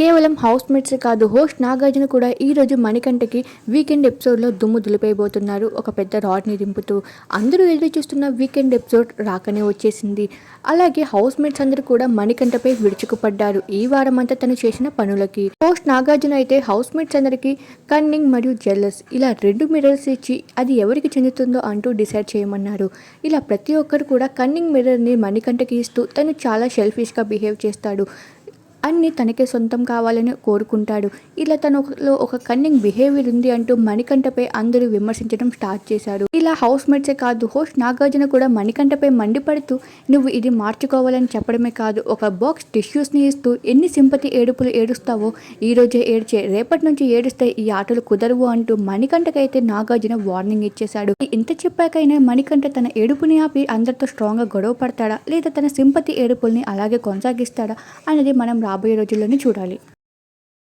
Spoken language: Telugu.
కేవలం హౌస్ మేట్స్ కాదు హోస్ట్ నాగార్జున కూడా ఈ రోజు మణికంఠకి వీకెండ్ ఎపిసోడ్లో దుమ్ము దులిపైపోతున్నారు ఒక పెద్ద రాడ్ని దింపుతూ అందరూ ఎదురు చూస్తున్న వీకెండ్ ఎపిసోడ్ రాకనే వచ్చేసింది. అలాగే హౌస్ మేట్స్ అందరూ కూడా మణికంఠపై విడుచుకుపడ్డారు ఈ వారం అంతా తను చేసిన పనులకి. హోస్ట్ నాగార్జున అయితే హౌస్ మేట్స్ అందరికీ కన్నింగ్ మరియు జెల్లస్ ఇలా రెండు మిర్రర్స్ ఇచ్చి అది ఎవరికి చెందుతుందో అంటూ డిసైడ్ చేయమన్నారు. ఇలా ప్రతి ఒక్కరు కూడా కన్నింగ్ మిర్రర్ని మణికంఠకి ఇస్తూ తను చాలా షెల్ఫిష్గా బిహేవ్ చేస్తాడు. అన్ని తనకే సొంతం కావాలని కోరుకుంటాడు. ఇలా తనలో ఒక కన్నింగ్ బిహేవియర్ ఉంది అంటూ మణికంఠపై అందరూ విమర్శించడం స్టార్ట్ చేశారు. ఇలా హౌస్ మేట్సే కాదు హోస్ట్ నాగార్జున కూడా మణికంఠపై మండిపడుతూ నువ్వు ఇది మార్చుకోవాలని చెప్పడమే కాదు ఒక బాక్స్ టిష్యూస్ని ఇస్తూ ఎన్ని సింపతి ఏడుపులు ఏడుస్తావో ఈ రోజే ఏడ్చే రేపటి నుంచి ఏడుస్తే ఈ ఆటలు కుదరవు అంటూ మణికంఠకైతే నాగార్జున వార్నింగ్ ఇచ్చేశాడు. ఇంత చెప్పాకైనా మణికంఠ తన ఏడుపుని ఆపి అందరితో స్ట్రాంగ్గా గొడవ పడతాడా? లేదా తన సింపతి ఏడుపుల్ని అలాగే కొనసాగిస్తాడా? అనేది మనం రాబోయే రోజుల్లోనే చూడాలి.